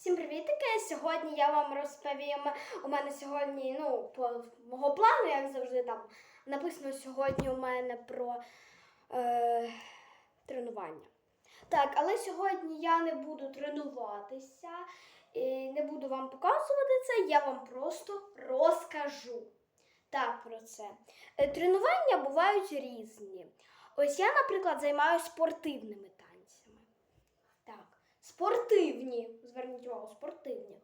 Всім привітики! Сьогодні я вам розповім. У мене сьогодні, ну, по мого плану, як завжди, там написано сьогодні у мене про е, тренування. Так, але сьогодні я не буду тренуватися і не буду вам показувати це, я вам просто розкажу. Так, про це. Е, Тренування бувають різні. Ось я, наприклад, займаюся спортивними спортивні. Зверніть увагу, спортивні.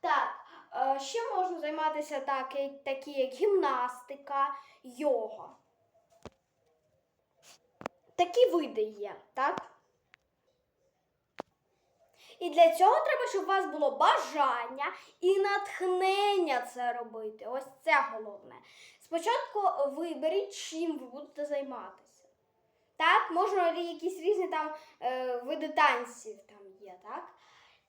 Так, е, ще можна займатися так, такі як гімнастика, йога. Такі види є, так? І для цього треба, щоб у вас було бажання і натхнення це робити. Ось це головне. Спочатку виберіть, чим ви будете займатися. Так, можна якісь різні там е, види танців там є, так?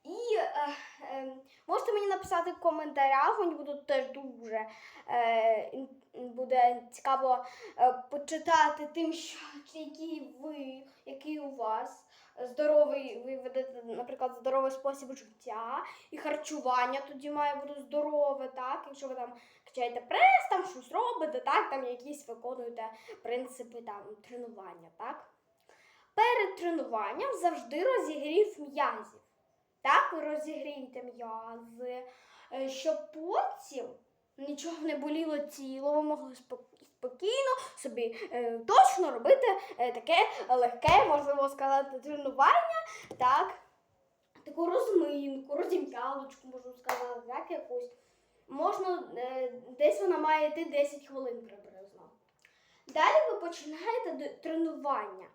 І е, е, можете мені написати в коментарях, мені буде теж дуже е, буде цікаво е, почитати тим, що який ви, який у вас здоровий, ви ведете, наприклад, здоровий спосіб життя і харчування тоді має бути здорове, так? Якщо ви там качаєте прес, там щось робите, так, там якісь виконуєте принципи там тренування, так? Перед тренуванням завжди розігрів м'язів. Так, ви розігрієте м'язи, е, щоб потім нічого не боліло тіло, ви могли спокійно собі е, точно робити е, таке легке, можливо сказати, тренування, так, таку розминку, розім'ялочку, можу сказати, так, якусь. Можна, десь вона має йти 10 хвилин приблизно. Далі ви починаєте тренування.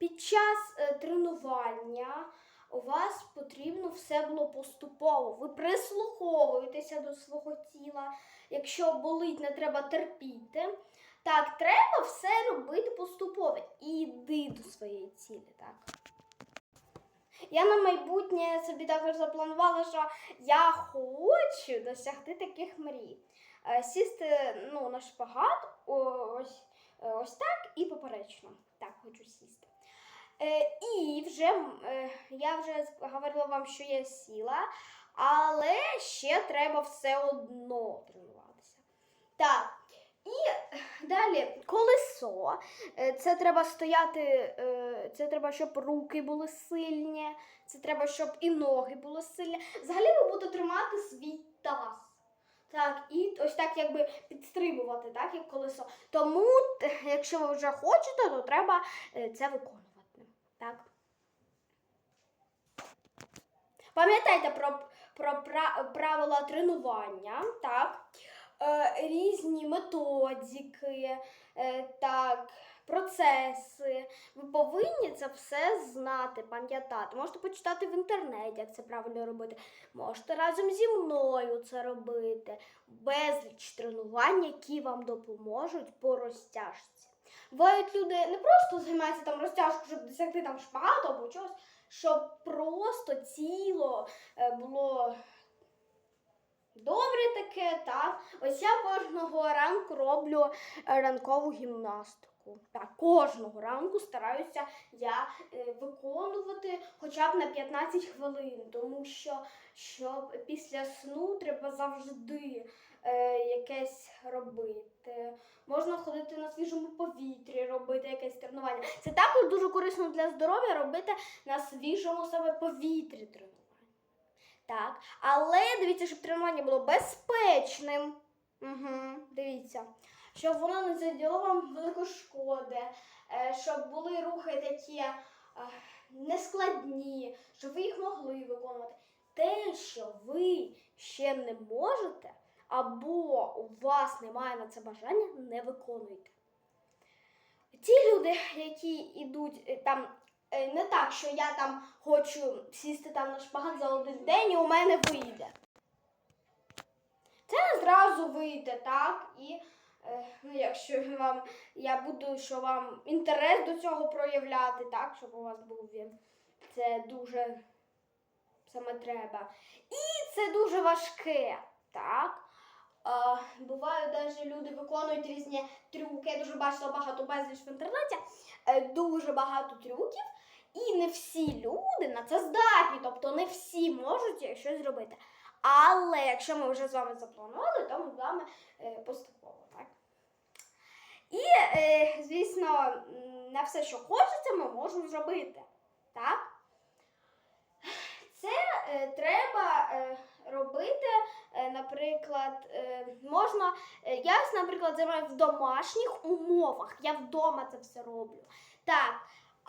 Під час е, тренування у вас потрібно все було поступово. Ви прислуховуєтеся до свого тіла. Якщо болить, не треба терпіти. Так, треба все робити поступово. І йди до своєї цілі, так. Я на майбутнє собі також запланувала, що я хочу досягти таких мрій. Е, Сісти ну, на шпагат, ось, е, ось так і поперечно. Так, хочу сісти. Е, і вже е, я вже говорила вам, що я сіла, але ще треба все одно тренуватися. Так. І далі колесо. Е, Це треба стояти, е, це треба, щоб руки були сильні, це треба, щоб і ноги були сильні. Взагалі ви будете тримати свій таз. Так, і ось так якби підстрибувати, так, як колесо. Тому, якщо ви вже хочете, то треба е, це виконувати. Так. Пам'ятайте про, про правила тренування, так? Е, різні методики, е, так, процеси. Ви повинні це все знати, пам'ятати. Можете почитати в інтернеті, як це правильно робити. Можете разом зі мною це робити. Безліч тренувань, які вам допоможуть по розтяжці. Бувають люди не просто займаються там розтяжкою, щоб досягти там шпагату або чогось, щоб просто тіло е, було добре таке, так. Ось я кожного ранку роблю е, ранкову гімнастику. Так, кожного ранку стараюся я е, виконувати хоча б на 15 хвилин, тому що, що після сну треба завжди е, якесь робити. Можна ходити на свіжому повітрі, робити якесь тренування. Це також дуже корисно для здоров'я робити на свіжому себе повітрі тренування. Так, але дивіться, щоб тренування було безпечним. Угу, дивіться, щоб воно не заділо вам велико шкоди, е, щоб були рухи такі е, нескладні, щоб ви їх могли виконувати. Те, що ви ще не можете, або у вас немає на це бажання, не виконуйте. Ті люди, які йдуть е, там не так, що я там хочу сісти там на шпагат за один день і у мене вийде. Це не зразу вийде, так? І е, ну, якщо вам я буду, що вам інтерес до цього проявляти, так, щоб у вас був він. Це дуже саме треба. І це дуже важке, так? А, бувають навіть люди виконують різні трюки. Я дуже бачила багато безліч в інтернеті, е, дуже багато трюків. І не всі люди на це здатні, тобто не всі можуть щось зробити. Але якщо ми вже з вами запланували, то ми з вами е, поступово, так? І, е, звісно, не все, що хочеться, ми можемо зробити. Так? Це е, треба е, робити, е, наприклад, е, можна. е, Я, наприклад, займаю в домашніх умовах. Я вдома це все роблю. Так.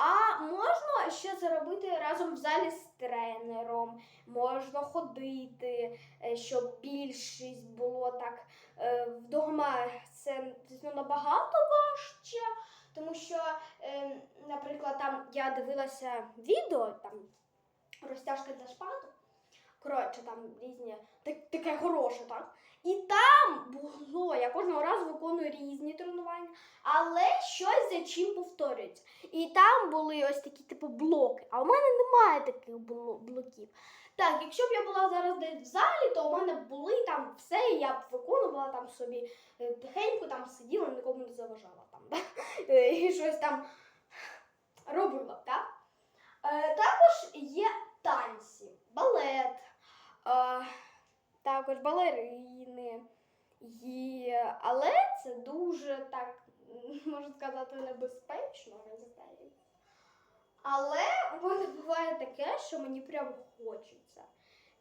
А можна ще заробити разом в залі з тренером, можна ходити, е, щоб більшість було так е, вдома. Це звісно набагато важче, тому що, е, наприклад, там я дивилася відео, там розтяжка для шпату. Коротше, там різні, так, таке хороше, так? І там було, я кожного разу виконую різні тренування, але щось за чим повторюється. І там були ось такі типу блоки. А у мене немає таких блоків. Так, якщо б я була зараз десь в залі, то у мене були там все, і я б виконувала там собі е, тихенько там сиділа, нікому не заважала там, да? Е, і щось там робила, так? Е, також є танці, балет, е, також балерини. Є, але це дуже так, можна сказати, небезпечно, мені. Але у мене буває таке, що мені прям хочеться.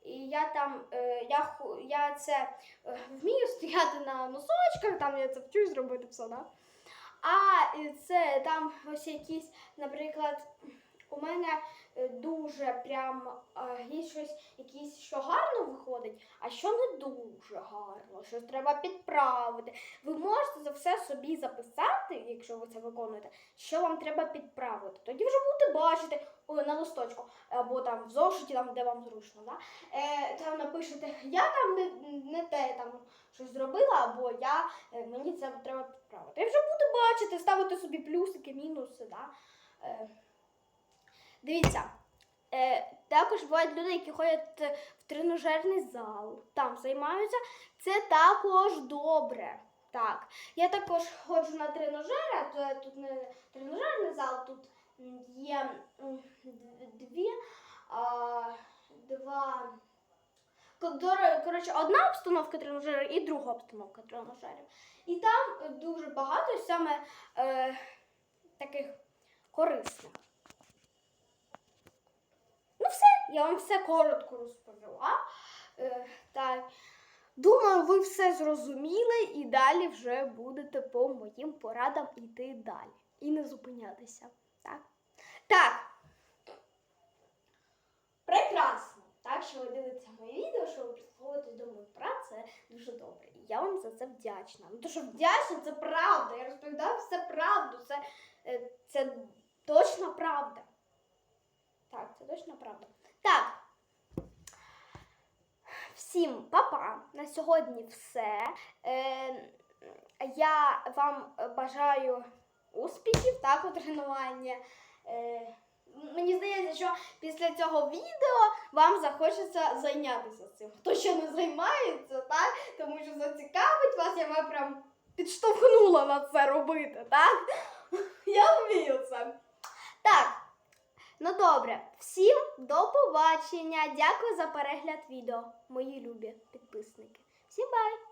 І я там, е, я, я це е, вмію стояти на носочках, там я це вчусь зробити все, да? А це там ось якісь, наприклад, у мене е, дуже прям е, є щось, якісь, що гарно виходить, а що не дуже гарно, щось треба підправити. Ви можете за все собі записати, якщо ви це виконуєте, що вам треба підправити. Тоді вже будете бачити на листочку, або там в зошиті, там, де вам зручно. Да? Е, там напишете, я там не, не те там щось зробила, або я, е, мені це треба підправити. І вже будете бачити, ставити собі плюсики, мінуси. Да? Е, Дивіться, е, також бувають люди, які ходять в тренажерний зал, там займаються. Це також добре. Так. Я також ходжу на тренажери, а тут не тренажерний зал, тут є дві, а, два. Коротше, одна обстановка тренажерів і друга обстановка тренажерів. І там дуже багато саме е, таких корисних. Ну, все, я вам все коротко розповіла. Е, так. Думаю, ви все зрозуміли і далі вже будете по моїм порадам йти далі. І не зупинятися. Так? Так. Прекрасно. Так, що ви дивитеся моє відео, що ви прислуховуєтесь до моїх прав, це дуже добре. І я вам за це вдячна. Ну, то, що вдячна, це правда. Я розповідаю все правду. Це, е, це точно правда. Так, це точно правда. Так. Всім па-па. На сьогодні все. Е, я вам бажаю успіхів так, у тренуванні. Е, мені здається, що після цього відео вам захочеться зайнятися цим. Хто ще не займається, так? Тому що зацікавить вас, я вам прям підштовхнула на це робити, так? Я вмію це. Так. Ну добре, всім до побачення. Дякую за перегляд відео, мої любі підписники. Всім бай!